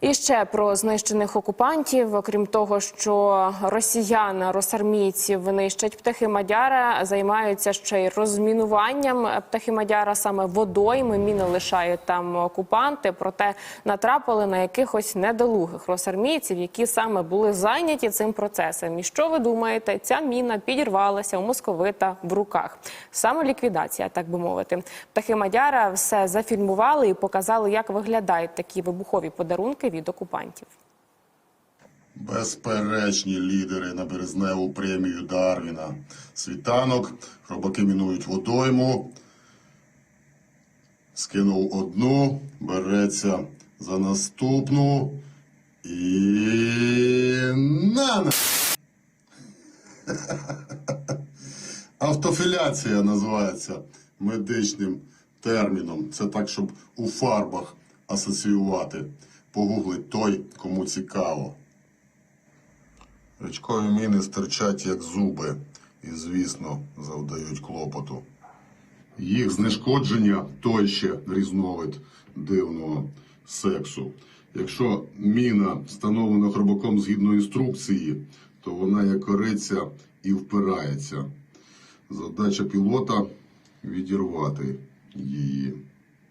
І ще про знищених окупантів. Окрім того, що росіяни, росармійці винищать птахи Мадяра, займаються ще й розмінуванням птахи Мадяра саме водойми. Міни лишають там окупанти, проте натрапили на якихось недолугих росармійців, які саме були зайняті цим процесом. І що ви думаєте? Ця міна підірвалася у московита в руках. Самоліквідація, так би мовити. Птахи Мадяра все зафільмували і показали, як виглядають такі вибухові подарунки від окупантів. Безперечні лідери на березневу премію Дарвіна. Світанок, хробаки мінують водойму. Скинув одну, береться за наступну і на. Автофіляція називається медичним терміном. Це так, щоб у фарбах асоціювати. Погуглить той, кому цікаво. Річкові міни стирчать як зуби і, звісно, завдають клопоту. Їх знешкодження той ще різновид дивного сексу. Якщо міна встановлена хробаком згідно інструкції, то вона як кориця і впирається. Задача пілота відірвати її.